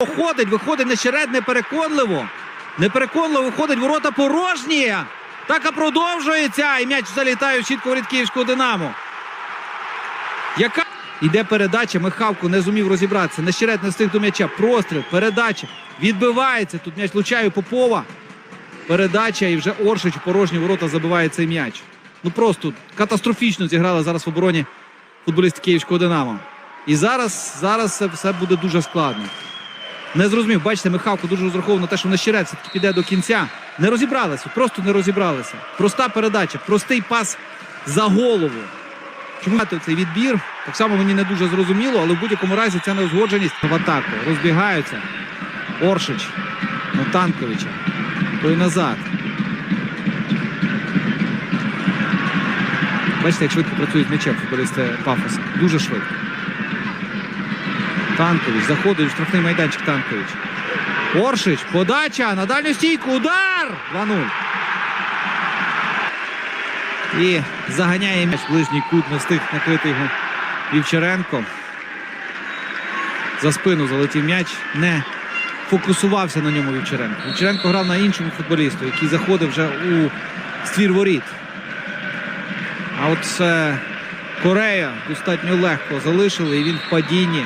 Виходить, виходить нещеред, непереконливо. Непереконливо виходить ворота порожні. Така продовжується. І м'яч залітає в щітку воріт Київського Динамо. Яка іде передача? Михавко не зумів розібратися. Нещеред не встиг до м'яча. Простріл, передача. Відбивається. Тут м'яч влучає у Попова. Передача і вже Оршич порожні ворота забиває цей м'яч. Ну просто катастрофічно зіграли зараз в обороні футболісти Київського Динамо. І зараз, зараз все буде дуже складно. Не зрозумів, бачите, Михавко дуже розраховував на те, що Нещерець все-таки піде до кінця. Не розібралися, просто не розібралися. Проста передача, простий пас за голову. Чому цей відбір? Так само мені не дуже зрозуміло, але в будь-якому разі ця неузгодженість в атаку. Розбігаються. Оршич на Танковича. Той назад. Бачите, як швидко працюють м'ячем футболісти Пафоса. Дуже швидко. Танкович заходить у штрафний майданчик Танкович. Оршич, подача на дальню стійку. Удар! 2-0. І заганяє м'яч ближній кут, не встиг накрити його Вівчаренко. За спину залетів м'яч. Не фокусувався на ньому Вівчаренко. Вівчаренко грав на іншому футболісту, який заходив вже у ствір воріт. А от е, Корея достатньо легко залишили, і він в падінні